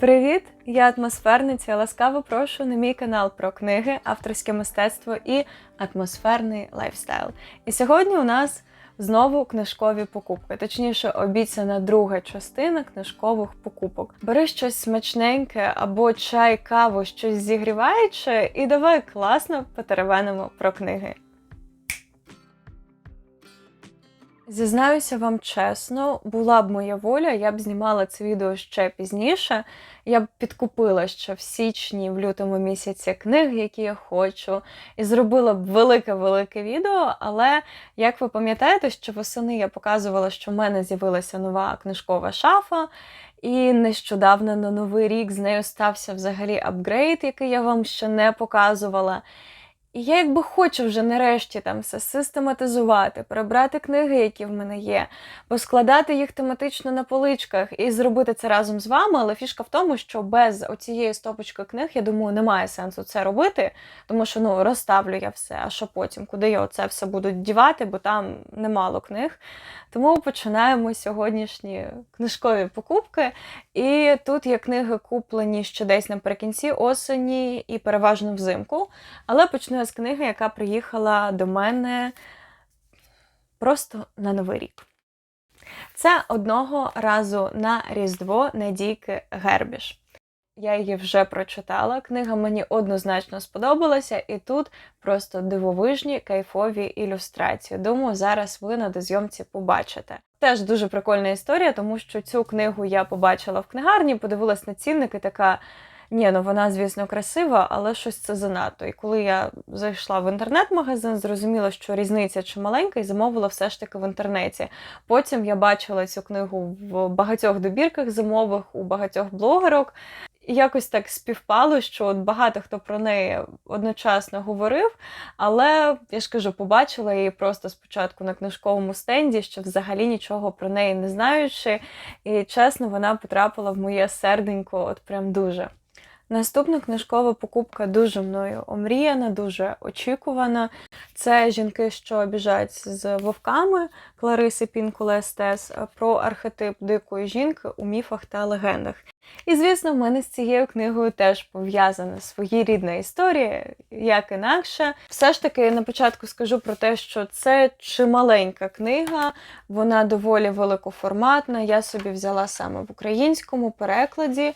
Привіт! Я атмосферниця. Ласкаво прошу на мій канал про книги, авторське мистецтво і атмосферний лайфстайл. І сьогодні у нас знову книжкові покупки, точніше, обіцяна друга частина книжкових покупок. Бери щось смачненьке або чай, каву, щось зігріваюче, і давай класно потеревенимо про книги. Зізнаюся вам чесно, була б моя воля, я б знімала це відео ще пізніше. Я б підкупила ще в січні, в лютому місяці книги, які я хочу, і зробила б велике-велике відео. Але як ви пам'ятаєте, що восени я показувала, що в мене з'явилася нова книжкова шафа, і нещодавно на новий рік з нею стався взагалі апгрейд, який я вам ще не показувала. І я якби хочу вже нарешті там все систематизувати, перебрати книги, які в мене є, поскладати їх тематично на поличках і зробити це разом з вами. Але фішка в тому, що без оцієї стопочки книг, я думаю, немає сенсу це робити, тому що ну розставлю я все, а що потім, куди я оце все буду дівати, бо там немало книг. Тому починаємо сьогоднішні книжкові покупки. І тут є книги, куплені ще десь наприкінці осені і переважно взимку. Але почну я з книги, яка приїхала до мене просто на Новий рік. Це одного разу на Різдво Надійки Гербіш. Я її вже прочитала. Книга мені однозначно сподобалася, і тут просто дивовижні кайфові ілюстрації. Думаю, зараз ви на дозйомці побачите. Теж дуже прикольна історія, тому що цю книгу я побачила в книгарні, подивилась на цінники, така. Ні, ну вона, звісно, красива, але щось це занадто. І коли я зайшла в інтернет-магазин, зрозуміла, що різниця чи маленька, і замовила все ж таки в інтернеті. Потім я бачила цю книгу в багатьох добірках зимових, у багатьох блогерок. І якось так співпало, що от багато хто про неї одночасно говорив, але я ж кажу, побачила її просто спочатку на книжковому стенді, що взагалі нічого про неї не знаючи. І чесно, вона потрапила в моє серденько, от прям дуже. Наступна книжкова покупка дуже мною омріяна, дуже очікувана. Це жінки, що біжать з вовками Клариси Пінкуле Естес про архетип дикої жінки у міфах та легендах. І, звісно, в мене з цією книгою теж пов'язана своєрідна історія, як інакше. Все ж таки, на початку скажу про те, що це чималенька книга, вона доволі великоформатна. Я собі взяла саме в українському перекладі.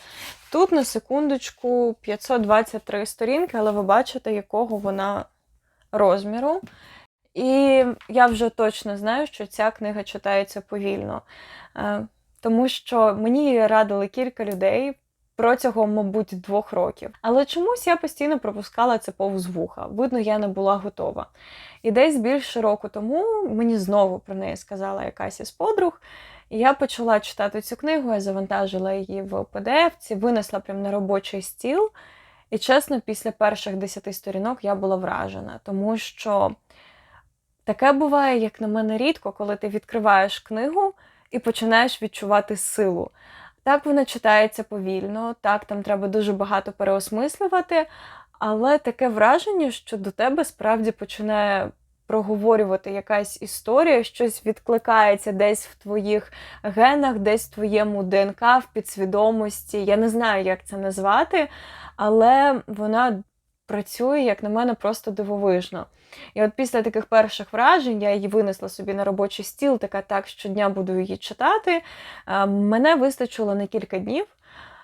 Тут, на секундочку, 523 сторінки, але ви бачите, якого вона розміру. І я вже точно знаю, що ця книга читається повільно. Тому що мені радили кілька людей протягом, мабуть, двох років. Але чомусь я постійно пропускала це повз вуха. Видно, я не була готова. І десь більше року тому мені знову про неї сказала якась із подруг. І я почала читати цю книгу, я завантажила її в PDF, винесла прямо на робочий стіл. І чесно, після перших десяти сторінок я була вражена, тому що таке буває, як на мене, рідко, коли ти відкриваєш книгу і починаєш відчувати силу. Так вона читається повільно, так там треба дуже багато переосмислювати, але таке враження, що до тебе справді починає проговорювати якась історія, щось відкликається десь в твоїх генах, десь в твоєму ДНК, в підсвідомості. Я не знаю, як це назвати, але вона працює, як на мене, просто дивовижно. І от після таких перших вражень я її винесла собі на робочий стіл, така так, щодня буду її читати. Мене вистачило на кілька днів.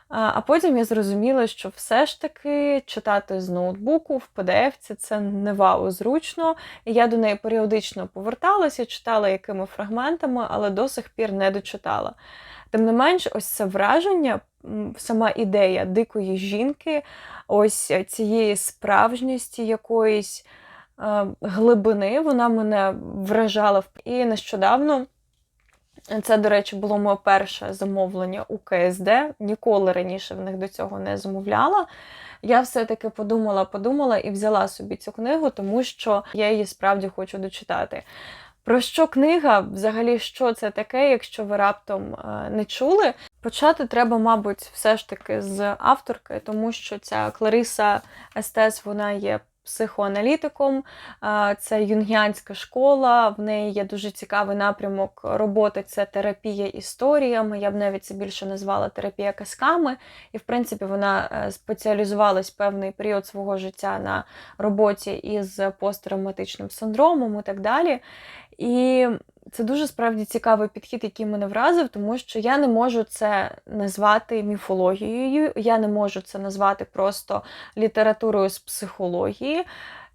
А потім я зрозуміла, що все ж таки читати з ноутбуку в PDF це не вау зручно. Я до неї періодично поверталася, читала якими фрагментами, але до сих пір не дочитала. Тим не менш, ось це враження, сама ідея дикої жінки, ось цієї справжністі якоїсь е, глибини, вона мене вражала. І нещодавно. Це, до речі, було моє перше замовлення у КСД. Ніколи раніше в них до цього не замовляла. Я все-таки подумала, подумала і взяла собі цю книгу, тому що я її справді хочу дочитати. Про що книга, взагалі, що це таке, якщо ви раптом е, не чули? Почати треба, мабуть, все ж таки з авторки, тому що ця Клариса Естес, вона є психоаналітиком. Це юнгіанська школа. В неї є дуже цікавий напрямок роботи. Це терапія історіями. Я б навіть це більше назвала терапія казками. І, в принципі, вона е, спеціалізувалась певний період свого життя на роботі із посттравматичним синдромом і так далі. І це дуже справді цікавий підхід, який мене вразив, тому що я не можу це назвати міфологією, я не можу це назвати просто літературою з психології.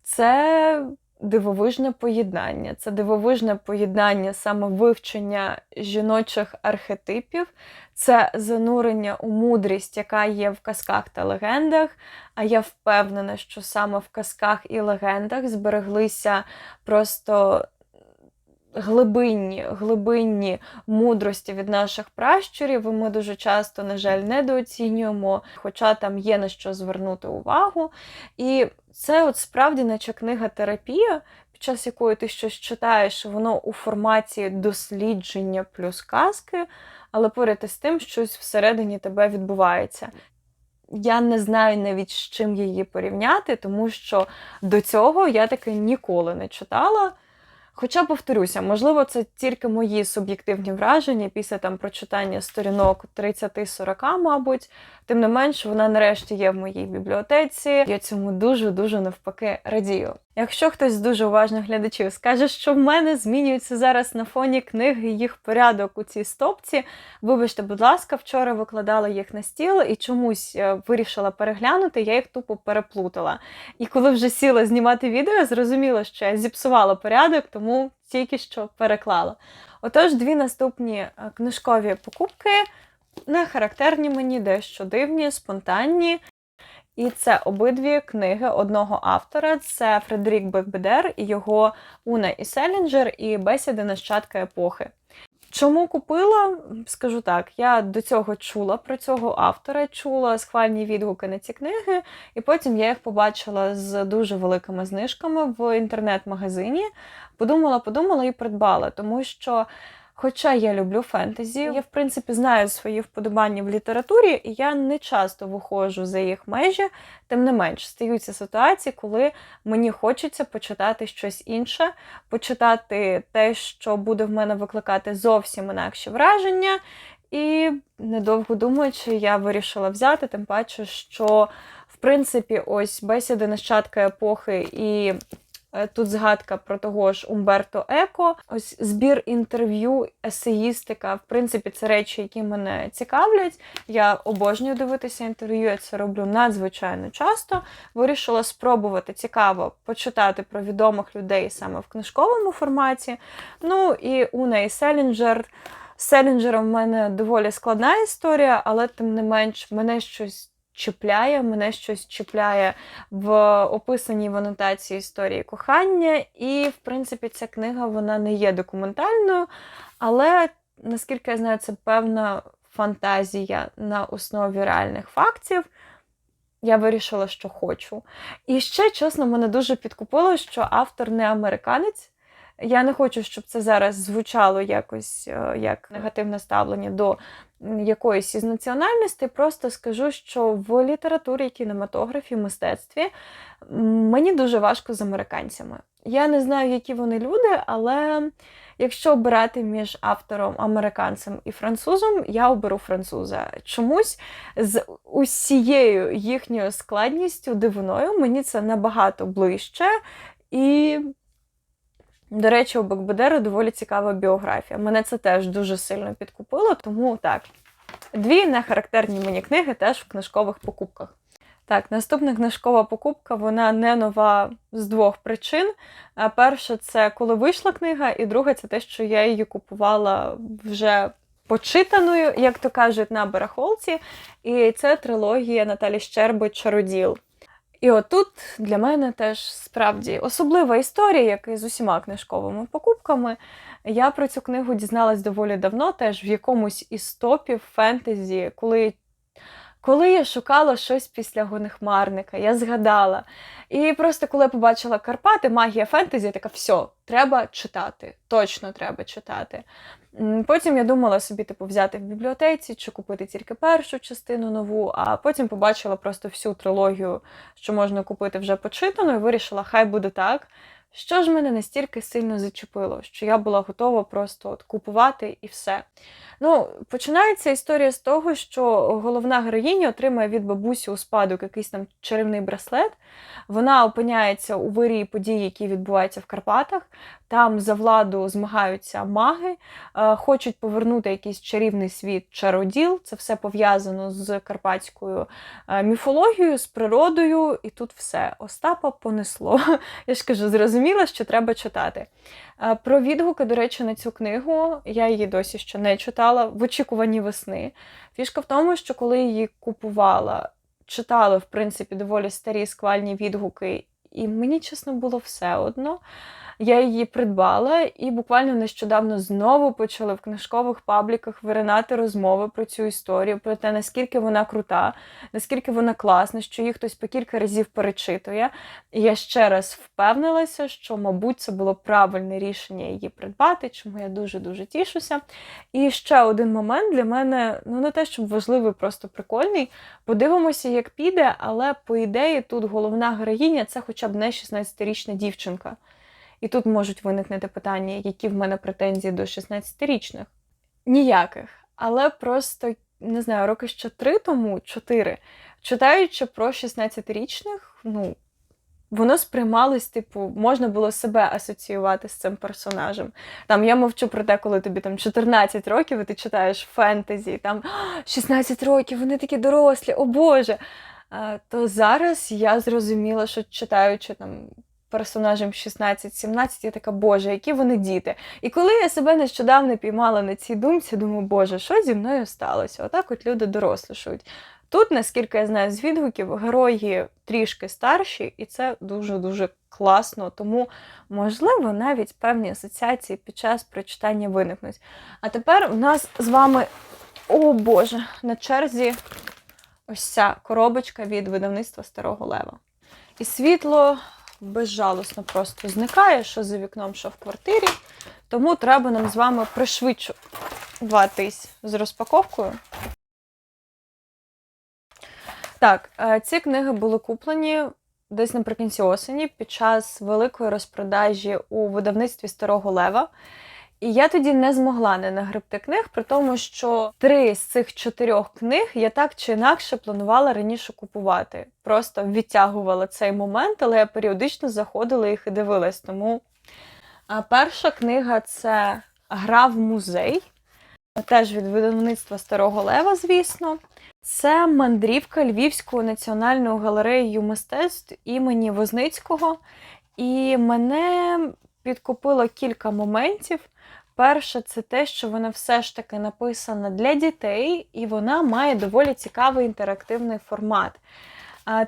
Це дивовижне поєднання. Це дивовижне поєднання саме вивчення жіночих архетипів, це занурення у мудрість, яка є в казках та легендах. А я впевнена, що саме в казках і легендах збереглися просто глибинні, глибинні мудрості від наших пращурів, і ми дуже часто, на жаль, недооцінюємо, хоча там є на що звернути увагу. І це от справді наче книга терапія, під час якої ти щось читаєш, воно у форматі дослідження плюс казки, але поряд із тим, щось всередині тебе відбувається. Я не знаю навіть з чим її порівняти, тому що до цього я таки ніколи не читала. Хоча, повторюся, можливо, це тільки мої суб'єктивні враження після там прочитання сторінок 30-40, мабуть. Тим не менш, вона нарешті є в моїй бібліотеці. Я цьому дуже-дуже навпаки радію. Якщо хтось з дуже уважних глядачів скаже, що в мене змінюється зараз на фоні книги їх порядок у цій стопці, вибачте, будь ласка, вчора викладала їх на стіл і чомусь е, вирішила переглянути, я їх тупо переплутала. І коли вже сіла знімати відео, зрозуміла, що я зіпсувала порядок, тому тільки що переклала. Отож, дві наступні е, книжкові покупки не характерні мені, дещо дивні, спонтанні. І це обидві книги одного автора: це Фредерік Бекбедер і його Уна і Селінджер, і бесіди нащадка епохи. Чому купила? Скажу так, я до цього чула про цього автора, чула схвальні відгуки на ці книги, і потім я їх побачила з дуже великими знижками в інтернет-магазині. Подумала, подумала і придбала, тому що. Хоча я люблю фентезі, я в принципі знаю свої вподобання в літературі, і я не часто виходжу за їх межі, тим не менш стаються ситуації, коли мені хочеться почитати щось інше, почитати те, що буде в мене викликати зовсім інакші враження. І недовго думаючи, я вирішила взяти, тим паче, що в принципі ось бесіди нащадка епохи і тут згадка про того ж Умберто Еко, ось збір інтерв'ю, есеїстика. В принципі, це речі, які мене цікавлять. Я обожнюю дивитися інтерв'ю, я це роблю надзвичайно часто. Вирішила спробувати цікаво почитати про відомих людей саме в книжковому форматі. Ну і Уна і Селінджер. З Селінджером в мене доволі складна історія, але тим не менш мене щось чіпляє, мене щось чіпляє в описаній в анотації історії кохання. І, в принципі, ця книга вона не є документальною, але, наскільки я знаю, це певна фантазія на основі реальних фактів. Я вирішила, що хочу. І ще, чесно, мене дуже підкупило, що автор не американець. Я не хочу, щоб це зараз звучало якось е, як негативне ставлення до якоїсь із національностей, просто скажу, що в літературі, кінематографі, мистецтві мені дуже важко з американцями. Я не знаю, які вони люди, але якщо обирати між автором, американцем і французом, я оберу француза. Чомусь з усією їхньою складністю, дивиною, мені це набагато ближче. І до речі, у Бекбедеру доволі цікава біографія. Мене це теж дуже сильно підкупило, тому так. Дві нехарактерні мені книги теж в книжкових покупках. Так, наступна книжкова покупка, вона не нова з двох причин. Перша це коли вийшла книга, і друга це те, що я її купувала вже почитаною, як то кажуть, на барахолці. І це трилогія Наталі Щерби Чароділ. І отут для мене теж справді особлива історія, як і з усіма книжковими покупками. Я про цю книгу дізналась доволі давно, теж в якомусь із топів фентезі, коли Коли я шукала щось після гонехмарника, я згадала. І просто коли я побачила Карпати, магія фентезі, я така, все, треба читати. Точно треба читати. Потім я думала собі, типу, взяти в бібліотеці чи купити тільки першу частину нову, а потім побачила просто всю трилогію, що можна купити вже почитану, і вирішила, хай буде так. Що ж мене настільки сильно зачепило, що я була готова просто от купувати і все. Ну, починається історія з того, що головна героїня отримує від бабусі у спадок якийсь там чарівний браслет. Вона опиняється у вирії подій, які відбуваються в Карпатах. Там за владу змагаються маги, е, хочуть повернути якийсь чарівний світ чароділ. Це все пов'язано з карпатською е, міфологією, з природою, і тут все. Остапа понесло. Я ж кажу, зрозуміла, що треба читати. Е, Про відгуки, до речі, на цю книгу я її досі ще не читала в очікуванні весни. Фішка в тому, що коли її купувала, читала, в принципі, доволі старі сквальні відгуки, і мені, чесно, було все одно. Я її придбала і буквально нещодавно знову почали в книжкових пабліках виринати розмови про цю історію, про те, наскільки вона крута, наскільки вона класна, що її хтось по кілька разів перечитує. І я ще раз впевнилася, що, мабуть, це було правильне рішення її придбати, чому я дуже-дуже тішуся. І ще один момент для мене, ну не те, щоб важливий, просто прикольний. Подивимося, як піде, але по ідеї тут головна героїня це хоча б не 16-річна дівчинка. І тут можуть виникнути питання, які в мене претензії до 16-річних. Ніяких. Але просто, не знаю, роки ще три тому, чотири, читаючи про 16-річних, ну, воно сприймалось, типу, можна було себе асоціювати з цим персонажем. Там я мовчу про те, коли тобі там 14 років, і ти читаєш фентезі, там 16 років, вони такі дорослі, о Боже. То зараз я зрозуміла, що читаючи там персонажем 16-17, я така, боже, які вони діти. І коли я себе нещодавно піймала на цій думці, думаю, боже, що зі мною сталося? Отак от люди дорослішують. Тут, наскільки я знаю з відгуків, герої трішки старші, і це дуже-дуже класно. Тому, можливо, навіть певні асоціації під час прочитання виникнуть. А тепер у нас з вами, о Боже, на черзі ось ця коробочка від видавництва Старого Лева. І світло безжалосно просто зникає, що за вікном, що в квартирі. Тому треба нам з вами пришвидшуватись з розпаковкою. Так, е, ці книги були куплені десь наприкінці осені під час великої розпродажі у видавництві Старого Лева. І я тоді не змогла не нагребти книг, при тому, що три з цих чотирьох книг я так чи інакше планувала раніше купувати. Просто відтягувала цей момент, але я періодично заходила їх і дивилась. Тому перша книга це Гра в музей, теж від видавництва Старого Лева, звісно. Це мандрівка Львівською національною галереєю мистецтв імені Возницького. І мене підкупило кілька моментів. Перше, це те, що вона все ж таки написана для дітей, і вона має доволі цікавий інтерактивний формат.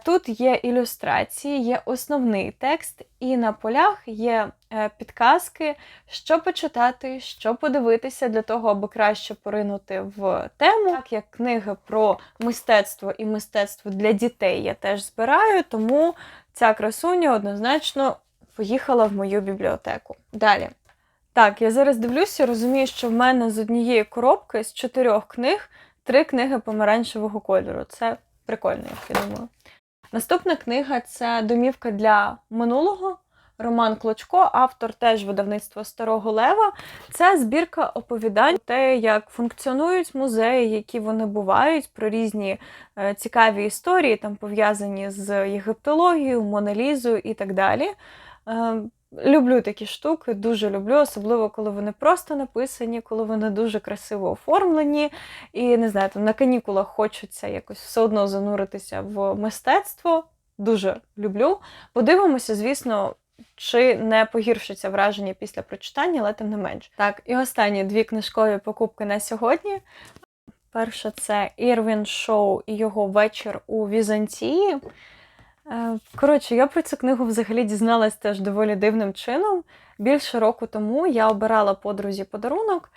Тут є ілюстрації, є основний текст, і на полях є е, підказки, що почитати, що подивитися для того, аби краще поринути в тему. Так як книги про мистецтво і мистецтво для дітей я теж збираю, тому ця красуня однозначно поїхала в мою бібліотеку. Далі. Так, я зараз дивлюся, розумію, що в мене з однієї коробки з чотирьох книг три книги помаранчевого кольору. Це прикольно, як я думаю. Наступна книга це Домівка для минулого. Роман Клочко, автор теж видавництва Старого Лева. Це збірка оповідань про те, як функціонують музеї, які вони бувають, про різні е, цікаві історії, там пов'язані з єгиптологією, Моналізою і так далі. Е, Люблю такі штуки, дуже люблю, особливо коли вони просто написані, коли вони дуже красиво оформлені. І не знаю, там на канікулах хочеться якось все одно зануритися в мистецтво. Дуже люблю. Подивимося, звісно, чи не погіршиться враження після прочитання, але тим не менш. Так, і останні дві книжкові покупки на сьогодні. Перша це Ірвін Шоу і його вечір у Візантії. Е, Коротше, я про цю книгу взагалі дізналась теж доволі дивним чином. Більше року тому я обирала подрузі подарунок,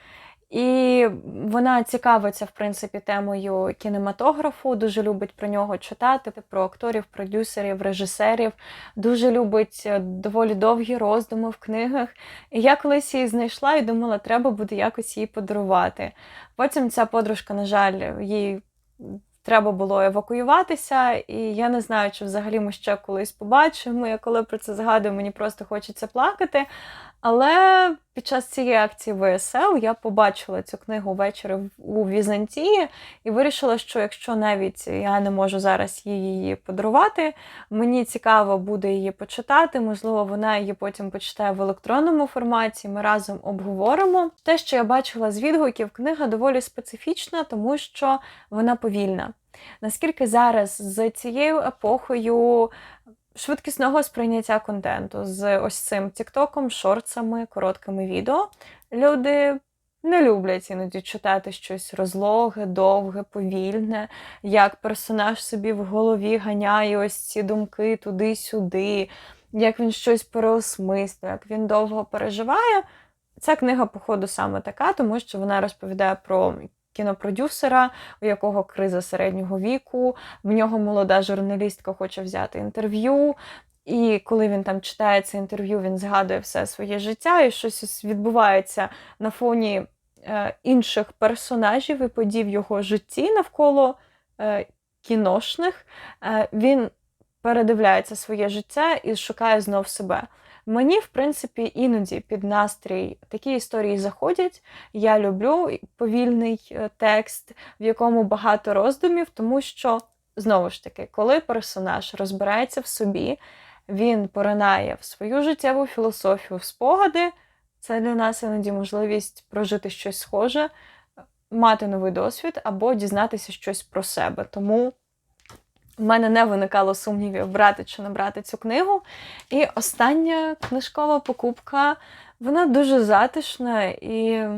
І вона цікавиться, в принципі, темою кінематографу, дуже любить про нього читати, про акторів, продюсерів, режисерів, дуже любить е, доволі довгі роздуми в книгах. І я колись її знайшла і думала, треба буде якось її подарувати. Потім ця подружка, на жаль, їй треба було евакуюватися, і я не знаю, чи взагалі ми ще колись побачимо. Я коли про це згадую, мені просто хочеться плакати. Але під час цієї акції ВСЛ я побачила цю книгу ввечері у Візантії і вирішила, що якщо навіть я не можу зараз її подарувати, мені цікаво буде її почитати. Можливо, вона її потім почитає в електронному форматі. Ми разом обговоримо. Те, що я бачила з відгуків, книга доволі специфічна, тому що вона повільна. Наскільки зараз з цією епохою швидкісного сприйняття контенту з ось цим тіктоком, шорцами, короткими відео. Люди не люблять іноді читати щось розлоге, довге, повільне, як персонаж собі в голові ганяє ось ці думки туди-сюди, як він щось переосмислює, як він довго переживає. Ця книга, походу, саме така, тому що вона розповідає про кінопродюсера, у якого криза середнього віку, в нього молода журналістка хоче взяти інтерв'ю. І коли він там читає це інтерв'ю, він згадує все своє життя, і щось відбувається на фоні е, інших персонажів і подій в його житті навколо е, кіношних. Е, він передивляється своє життя і шукає знов себе. Мені, в принципі, іноді під настрій такі історії заходять. Я люблю повільний е, текст, в якому багато роздумів, тому що, знову ж таки, коли персонаж розбирається в собі, він поринає в свою життєву філософію, в спогади. Це для нас іноді можливість прожити щось схоже, мати новий досвід або дізнатися щось про себе. Тому в мене не виникало сумнівів, брати чи не брати цю книгу. І остання книжкова покупка, вона дуже затишна, і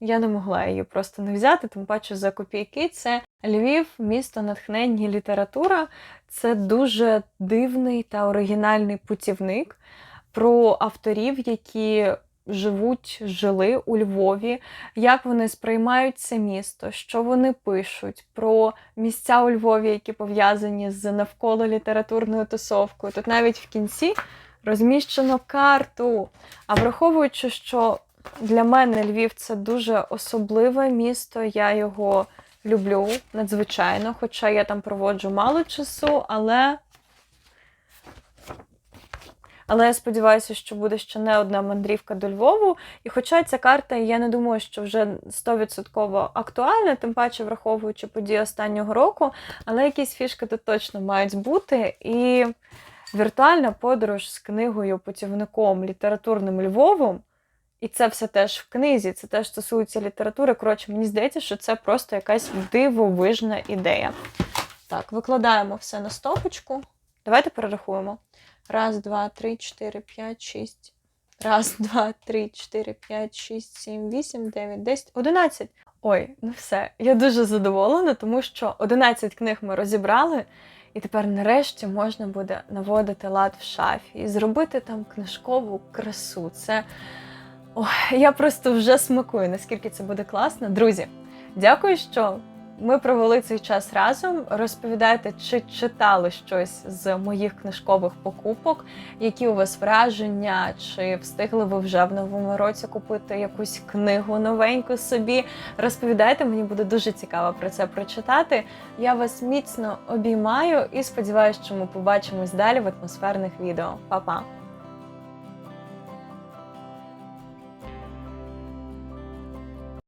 я не могла її просто не взяти, тим паче за копійки. Це Львів, місто натхнення література. Це дуже дивний та оригінальний путівник про авторів, які живуть, жили у Львові, як вони сприймають це місто, що вони пишуть про місця у Львові, які пов'язані з навколо літературною тусовкою. Тут навіть в кінці розміщено карту. А враховуючи, що для мене Львів це дуже особливе місто, я його люблю надзвичайно, хоча я там проводжу мало часу, але. Але я сподіваюся, що буде ще не одна мандрівка до Львову. І хоча ця карта, я не думаю, що вже 100% актуальна, тим паче враховуючи події останнього року, але якісь фішки тут точно мають бути. І віртуальна подорож з книгою, путівником, літературним Львовом. І це все теж в книзі, це теж стосується літератури. Коротше, мені здається, що це просто якась дивовижна ідея. Так, викладаємо все на стопочку. Давайте перерахуємо. Раз, два, три, чотири, п'ять, шість. Раз, два, три, чотири, п'ять, шість, сім, вісім, дев'ять, десять, одинадцять. Ой, ну все. Я дуже задоволена, тому що 11 книг ми розібрали, і тепер нарешті можна буде наводити лад в шафі і зробити там книжкову красу. Це Ой, я просто вже смакую, наскільки це буде класно. Друзі, дякую, що ми провели цей час разом. Розповідайте, чи читали щось з моїх книжкових покупок, які у вас враження, чи встигли ви вже в новому році купити якусь книгу новеньку собі. Розповідайте, мені буде дуже цікаво про це прочитати. Я вас міцно обіймаю і сподіваюся, що ми побачимось далі в атмосферних відео. Па-па!